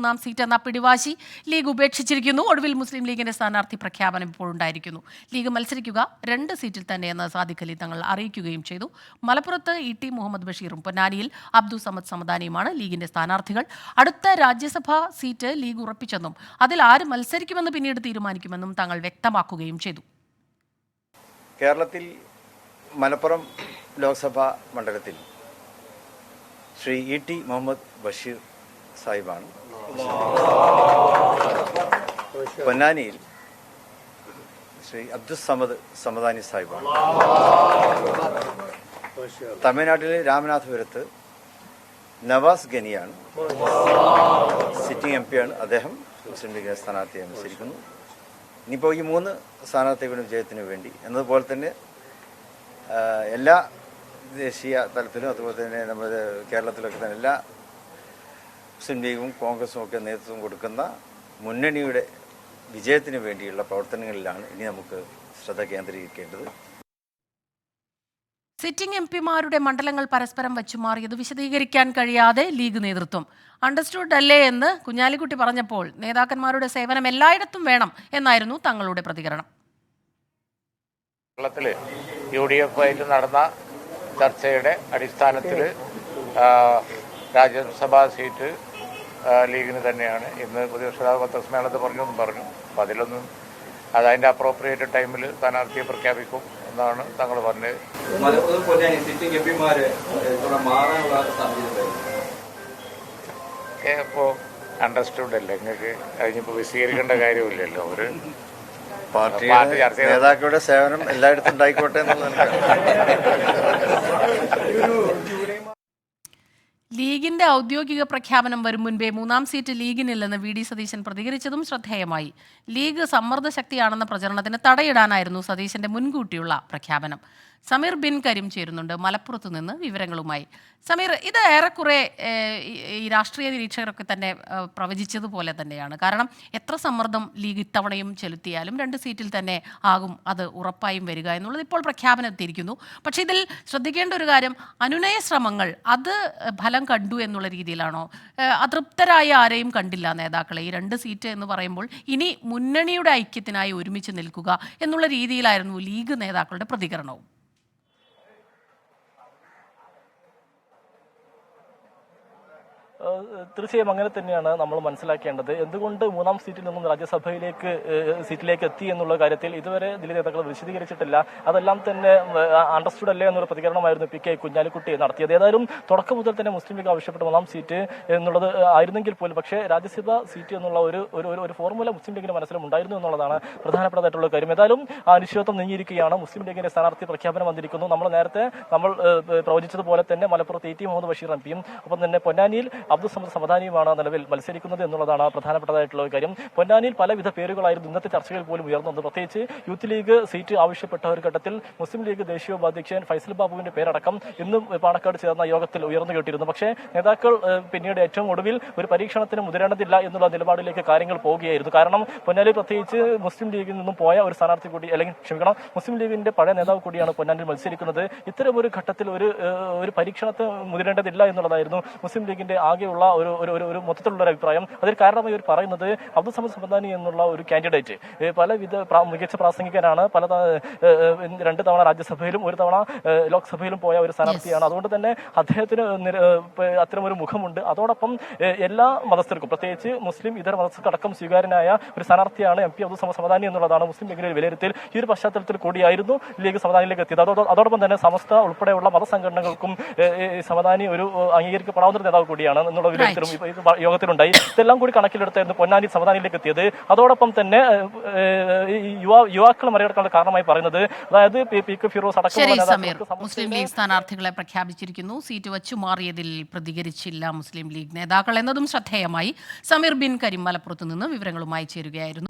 മൂന്നാം സീറ്റ് എന്ന പിടിവാശി ലീഗ് ഉപേക്ഷിച്ചിരിക്കുന്നു. ഒടുവിൽ മുസ്ലിം ലീഗിന്റെ സ്ഥാനാർത്ഥി പ്രഖ്യാപനം ഇപ്പോൾ ഉണ്ടായിരിക്കുന്നു. ലീഗ് മത്സരിക്കുക രണ്ട് സീറ്റിൽ തന്നെയെന്ന് സാദിഖ് അലി തങ്ങൾ അറിയിക്കുകയും ചെയ്തു. മലപ്പുറത്ത് ഇ ടി മുഹമ്മദ് ബഷീറും പൊന്നാനിയിൽ അബ്ദു സമദ് സമദാനിയുമാണ് ലീഗിന്റെ സ്ഥാനാർത്ഥികൾ. അടുത്ത രാജ്യസഭാ സീറ്റ് ലീഗ് ഉറപ്പിച്ചെന്നും അതിൽ ആര് മത്സരിക്കുമെന്ന് പിന്നീട് തീരുമാനിക്കുമെന്നും തങ്ങൾ വ്യക്തമാക്കുകയും ചെയ്തു. കേരളത്തിൽ മലപ്പുറം ലോക്സഭാ മണ്ഡലത്തിൽ ശ്രീ ഇ ടി മുഹമ്മദ് ബഷീർ സാഹിബാണ്. പൊന്നാനിയിൽ ശ്രീ അബ്ദുസമദ് സമദാനി സാഹിബാണ്. തമിഴ്നാട്ടിലെ രാമനാഥപുരത്ത് നവാസ് ഗനിയാണ് സിറ്റിംഗ് എം പിയാണ് അദ്ദേഹം. മുസ്ലിം ലീഗ് സ്ഥാനാർത്ഥിയെ മത്സരിക്കുന്നു. ഇനിയിപ്പോൾ ഈ മൂന്ന് സ്ഥാനാർത്ഥികളുടെ വിജയത്തിന് വേണ്ടി. എന്നതുപോലെ തന്നെ എല്ലാ ദേശീയ തലത്തിലും അതുപോലെ തന്നെ നമ്മുടെ കേരളത്തിലൊക്കെ തന്നെ എല്ലാ മുസ്ലിം ലീഗും കോൺഗ്രസും ഒക്കെ നേതൃത്വം കൊടുക്കുന്ന മുന്നണിയുടെ വിജയത്തിന് വേണ്ടിയുള്ള പ്രവർത്തനങ്ങളിലാണ് ഇനി നമുക്ക് ശ്രദ്ധ കേന്ദ്രീകരിക്കേണ്ടത്. സിറ്റിംഗ് എം പിമാരുടെ മണ്ഡലങ്ങൾ പരസ്പരം വച്ചുമാറിയത് വിശദീകരിക്കാൻ കഴിയാതെ ലീഗ് നേതൃത്വം. അണ്ടർസ്റ്റുഡ് അല്ലേ എന്ന് കുഞ്ഞാലിക്കുട്ടി പറഞ്ഞപ്പോൾ നേതാക്കന്മാരുടെ സേവനം എല്ലായിടത്തും വേണം എന്നായിരുന്നു തങ്ങളുടെ പ്രതികരണം. കേരളത്തിൽ യു ഡി എഫ് ആയിട്ട് നടന്ന ചർച്ചയുടെ അടിസ്ഥാനത്തിൽ രാജ്യസഭാ സീറ്റ് ലീഗിന് തന്നെയാണ്. ഇന്ന് പ്രതിപക്ഷ പത്രസമ്മേളനത്തിൽ പറഞ്ഞു എന്നും പറഞ്ഞു. അപ്പോൾ അതിലൊന്നും അത് അതിന്റെ അപ്രോപ്രിയേറ്റ് ടൈമിൽ സ്ഥാനാർത്ഥിയെ പ്രഖ്യാപിക്കും എന്നാണ് തങ്ങൾ പറഞ്ഞത്. ഇപ്പോൾ അണ്ടർസ്റ്റുഡ് അല്ലേ? നിങ്ങൾക്ക് അതിനിപ്പോൾ വിശദീകരിക്കേണ്ട കാര്യമില്ലല്ലോ ഒരു പാർട്ടി നേതാക്കളുടെ സേവനം എല്ലായിടത്തും ഉണ്ടായിക്കോട്ടെ എന്നുള്ളതാണ്. ലീഗിന്റെ ഔദ്യോഗിക പ്രഖ്യാപനം വരും മുൻപേ മൂന്നാം സീറ്റ് ലീഗിനില്ലെന്ന് വി ഡി സതീശൻ പ്രതികരിച്ചതും ശ്രദ്ധേയമായി. ലീഗ് സമ്മർദ്ദ ശക്തിയാണെന്ന പ്രചരണത്തിന് തടയിടാനായിരുന്നു സതീശന്റെ മുൻകൂട്ടിയുള്ള പ്രഖ്യാപനം. സമീർ ബിൻ കരീം ചേരുന്നുണ്ട്. മലപ്പുറത്ത് നിന്ന് വിവരങ്ങളുമായി. സമീർ ഇത് ഏറെക്കുറെ ഈ- രാഷ്ട്രീയ നിരീക്ഷകരൊക്കെ തന്നെ പ്രവചിച്ചതുപോലെ തന്നെയാണ്. കാരണം എത്ര സമ്മർദ്ദം ലീഗ് ഇത്തവണയും ചെലുത്തിയാലും രണ്ട് സീറ്റിൽ തന്നെ ആകും അത് ഉറപ്പായും വരിക എന്നുള്ളത് ഇപ്പോൾ പ്രഖ്യാപനം എത്തിയിരിക്കുന്നു പക്ഷേ ഇതിൽ ശ്രദ്ധിക്കേണ്ട ഒരു കാര്യം അനുനയ ശ്രമങ്ങൾ അത് ഫലം കണ്ടു എന്നുള്ള രീതിയിലാണോ? അതൃപ്തരായ ആരെയും കണ്ടില്ല നേതാക്കളെ. ഈ രണ്ട് സീറ്റ് എന്ന് പറയുമ്പോൾ ഇനി മുന്നണിയുടെ ഐക്യത്തിനായി ഒരുമിച്ച് നിൽക്കുക എന്നുള്ള രീതിയിലായിരുന്നു ലീഗ് നേതാക്കളുടെ പ്രതികരണവും. തീർച്ചയായും അങ്ങനെ തന്നെയാണ് നമ്മൾ മനസ്സിലാക്കേണ്ടത്. എന്തുകൊണ്ട് മൂന്നാം സീറ്റിൽ നിന്നും രാജ്യസഭയിലേക്ക് സീറ്റിലേക്ക് എത്തി എന്നുള്ള കാര്യത്തിൽ ഇതുവരെ ദില്ലി നേതാക്കൾ വിശദീകരിച്ചിട്ടില്ല. അതെല്ലാം തന്നെ അണ്ടർസ്റ്റുഡ് അല്ലേ എന്നുള്ള പ്രതികരണമായിരുന്നു പി കെ കുഞ്ഞാലിക്കുട്ടി നടത്തിയത്. ഏതായാലും തുടക്കം മുതൽ തന്നെ മുസ്ലിം ലീഗ് ആവശ്യപ്പെട്ട മൂന്നാം സീറ്റ് എന്നുള്ളത് ആയിരുന്നെങ്കിൽ പോലും പക്ഷേ രാജ്യസഭ സീറ്റ് എന്നുള്ള ഒരു ഒരു ഫോർമുല മുസ്ലിം ലീഗിന്റെ മനസ്സിലും ഉണ്ടായിരുന്നു എന്നുള്ളതാണ് പ്രധാനപ്പെട്ടതായിട്ടുള്ള കാര്യം. ഏതായാലും അനിശ്ചിതത്വം നീങ്ങിയിരിക്കുകയാണ്. മുസ്ലിം ലീഗിന്റെ സ്ഥാനാർത്ഥി പ്രഖ്യാപനം വന്നിരിക്കുന്നു. നമ്മൾ നേരത്തെ നമ്മൾ പ്രവചിച്ചതുപോലെ തന്നെ മലപ്പുറത്ത് E T Muhammad Basheer M പിയും ഒപ്പം തന്നെ പൊന്നാനിയിൽ അബ്ദുൾ സമദ് സമദാനിയുമാണ് നിലവിൽ മത്സരിക്കുന്നത് എന്നുള്ളതാണ് പ്രധാനപ്പെട്ടതായിട്ടുള്ള ഒരു കാര്യം. പൊന്നാനിയിൽ പലവിധ പേരുകളായിരുന്നു ഇന്നത്തെ ചർച്ചകളിൽ പോലും ഉയർന്നത് പ്രത്യേകിച്ച് യൂത്ത് ലീഗ് സീറ്റ് ആവശ്യപ്പെട്ട ഒരു ഘട്ടത്തിൽ മുസ്ലിം ലീഗ് ദേശീയ ഉപാധ്യക്ഷൻ ഫൈസൽ ബാബുവിന്റെ പേരടക്കം ഇന്നും പാണക്കാട് ചേർന്ന യോഗത്തിൽ ഉയർന്നു കേട്ടിരുന്നു. പക്ഷേ നേതാക്കൾ പിന്നീട് ഏറ്റവും ഒടുവിൽ ഒരു പരീക്ഷണത്തിന് മുതിരേണ്ടതില്ല എന്നുള്ള നിലപാടിലേക്ക് കാര്യങ്ങൾ പോവുകയായിരുന്നു. കാരണം പൊന്നാനിയിൽ പ്രത്യേകിച്ച് മുസ്ലിം ലീഗിൽ നിന്നും പോയ ഒരു സ്ഥാനാർത്ഥി കൂടി അല്ലെങ്കിൽ ക്ഷമിക്കണം മുസ്ലിം ലീഗിന്റെ പഴയ നേതാവ് കൂടിയാണ് പൊന്നാനിയിൽ മത്സരിക്കുന്നത്. ഇത്തരം ഒരു ഘട്ടത്തിൽ ഒരു ഒരു പരീക്ഷണത്തിന് മുതിരേണ്ടതില്ല എന്നുള്ളതായിരുന്നു മുസ്ലിം ലീഗിന്റെ ആകെയുള്ള ഒരു ഒരു ഒരു- ഒരു മൊത്തത്തിലുള്ള ഒരു അഭിപ്രായം. അതിൽ കാരണമായി ഇവർ പറയുന്നത് അബ്ദുൾ സമദ് സമദാനി എന്നുള്ള ഒരു കാൻഡിഡേറ്റ് പലവിധ മികച്ച പ്രാസംഗികനാണ്. പല രണ്ട് തവണ രാജ്യസഭയിലും ഒരു തവണ ലോക്സഭയിലും പോയ ഒരു സ്ഥാനാർത്ഥിയാണ്. അതുകൊണ്ട് തന്നെ അദ്ദേഹത്തിന് അത്തരം ഒരു മുഖമുണ്ട്. അതോടൊപ്പം എല്ലാ മതസ്ഥർക്കും പ്രത്യേകിച്ച് മുസ്ലിം ഇതര മതസ്ഥർക്കടക്കം സ്വീകാര്യനായ ഒരു സ്ഥാനാർത്ഥിയാണ് എം പി അബ്ദുൾ സമദ് സമദാനി എന്നുള്ളതാണ് മുസ്ലിം മേഖലയിൽ വിലയിരുത്തൽ. ഈ ഒരു പശ്ചാത്തലത്തിൽ കൂടിയായിരുന്നു ലീഗ് സമദാനിയിലേക്ക് എത്തിയത്. അതോ- അതോടൊപ്പം തന്നെ സമസ്ത ഉൾപ്പെടെയുള്ള മതസംഘടനകൾക്കും സമദാനി ഒരു അംഗീകരിക്കപ്പെടാവുന്ന നേതാവ് കൂടിയാണ് എന്നുള്ള വിലയിരുത്തലും യോഗത്തിലുണ്ടായി. ഇതെല്ലാം കൂടി കണക്കിലെടുത്തായിരുന്നു പൊന്നാനി സമദാനിയിലേക്ക് എത്തിയത് അതോടൊപ്പം തന്നെ യുവാ യുവാക്കൾ മറികടക്കാനുള്ള കാരണമായി പറയുന്നത് അതായത് പി കെ ഫിറോസ് അടക്കം മുസ്ലിം ലീഗ് സ്ഥാനാർത്ഥികളെ പ്രഖ്യാപിച്ചിരിക്കുന്നു. സീറ്റ് വച്ചു മാറിയതിൽ പ്രതികരിച്ചില്ല മുസ്ലിം ലീഗ് നേതാക്കൾ എന്നതും ശ്രദ്ധേയമായി. സമീർ ബിൻ കരിം മലപ്പുറത്ത് നിന്ന് വിവരങ്ങളുമായി ചേരുകയായിരുന്നു.